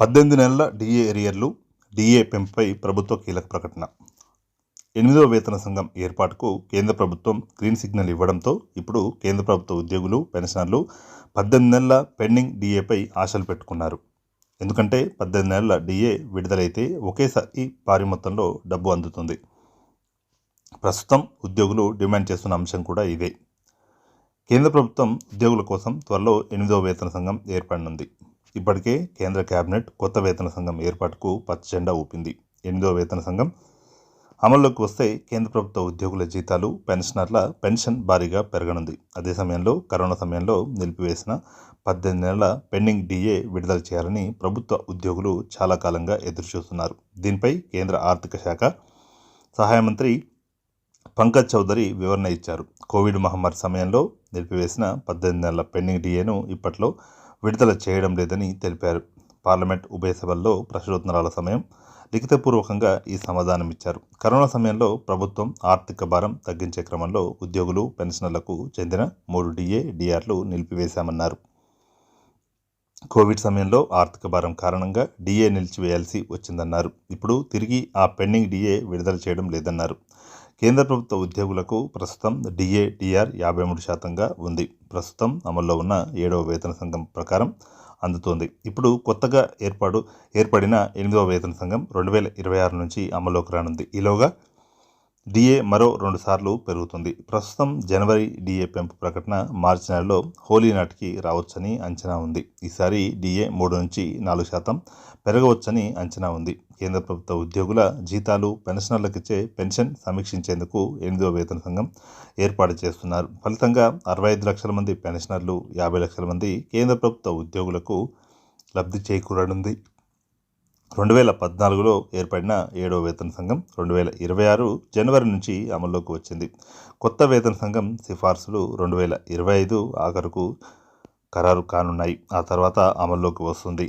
పద్దెనిమిది నెలల DA ఎరియర్లు DA పెంపుపై ప్రభుత్వ కీలక ప్రకటన. ఎనిమిదవ వేతన సంఘం ఏర్పాటుకు కేంద్ర ప్రభుత్వం గ్రీన్ సిగ్నల్ ఇవ్వడంతో ఇప్పుడు కేంద్ర ప్రభుత్వ ఉద్యోగులు పెన్షనర్లు పద్దెనిమిది నెలల పెండింగ్ డిఏపై ఆశలు పెట్టుకున్నారు. ఎందుకంటే పద్దెనిమిది నెలల డిఏ విడుదలైతే ఒకేసారి భారీ మొత్తంలో డబ్బు అందుతుంది. ప్రస్తుతం ఉద్యోగులు డిమాండ్ చేస్తున్న అంశం కూడా ఇదే. కేంద్ర ప్రభుత్వం ఉద్యోగుల కోసం త్వరలో ఎనిమిదవ వేతన సంఘం ఏర్పడనుంది. ఇప్పటికే కేంద్ర కేబినెట్ కొత్త వేతన సంఘం ఏర్పాటుకు పచ్చ జెండా ఊపింది. ఎనిమిదో వేతన సంఘం అమల్లోకి వస్తే కేంద్ర ప్రభుత్వ ఉద్యోగుల జీతాలు పెన్షనర్ల పెన్షన్ భారీగా పెరగనుంది. అదే సమయంలో కరోనా సమయంలో నిలిపివేసిన పద్దెనిమిది నెలల పెండింగ్ డిఏ విడుదల చేయాలని ప్రభుత్వ ఉద్యోగులు చాలా కాలంగా ఎదురుచూస్తున్నారు. దీనిపై కేంద్ర ఆర్థిక శాఖ సహాయ మంత్రి పంకజ్ చౌదరి వివరణ ఇచ్చారు. కోవిడ్ మహమ్మారి సమయంలో నిలిపివేసిన పద్దెనిమిది నెలల పెండింగ్ డిఏను ఇప్పట్లో విడుదల చేయడం లేదని తెలిపారు. పార్లమెంట్ ఉభయ సభల్లో ప్రశ్నోత్తరాల సమయం లిఖితపూర్వకంగా ఈ సమాధానం ఇచ్చారు కరోనా సమయంలో ప్రభుత్వం ఆర్థిక భారం తగ్గించే క్రమంలో ఉద్యోగులు పెన్షనర్లకు చెందిన మూడు డిఏ డిఆర్లు నిలిపివేశామన్నారు. కోవిడ్ సమయంలో ఆర్థిక భారం కారణంగా డిఏ నిలిచివేయాల్సి వచ్చిందన్నారు. ఇప్పుడు తిరిగి ఆ పెండింగ్ డిఏ విడుదల చేయడం లేదన్నారు. కేంద్ర ప్రభుత్వ ఉద్యోగులకు ప్రస్తుతం డిఏ డిఆర్ యాభై మూడు శాతంగా ఉంది. ప్రస్తుతం అమల్లో ఉన్న ఏడవ వేతన సంఘం ప్రకారం అందుతోంది. ఇప్పుడు కొత్తగా ఏర్పాటు ఏర్పడిన ఎనిమిదవ వేతన సంఘం రెండు వేల ఇరవై ఆరు నుంచి అమల్లోకి రానుంది. ఈలోగా డిఏ మరో రెండుసార్లు పెరుగుతుంది. ప్రస్తుతం జనవరి డిఏ పెంపు ప్రకటన మార్చి నెలలో హోలీ నాటికి రావచ్చని అంచనా ఉంది. ఈసారి డిఏ మూడు నుంచి నాలుగు శాతం పెరగవచ్చని అంచనా ఉంది. కేంద్ర ప్రభుత్వ ఉద్యోగుల జీతాలు పెన్షనర్లకిచ్చే పెన్షన్ సమీక్షించేందుకు ఎనిమిదవ వేతన సంఘం ఏర్పాటు చేస్తున్నారు. ఫలితంగా అరవై ఐదు లక్షల మంది పెన్షనర్లు యాభై లక్షల మంది కేంద్ర ప్రభుత్వ ఉద్యోగులకు లబ్ధి చేకూరనుంది. రెండు వేల పద్నాలుగులో ఏర్పడిన ఏడవ వేతన సంఘం రెండు వేల ఇరవై ఆరు జనవరి నుంచి అమల్లోకి వచ్చింది. కొత్త వేతన సంఘం సిఫార్సులు రెండు వేల ఇరవై ఐదు ఆఖరుకు ఖరారు కానున్నాయి. ఆ తర్వాత అమల్లోకి వస్తుంది.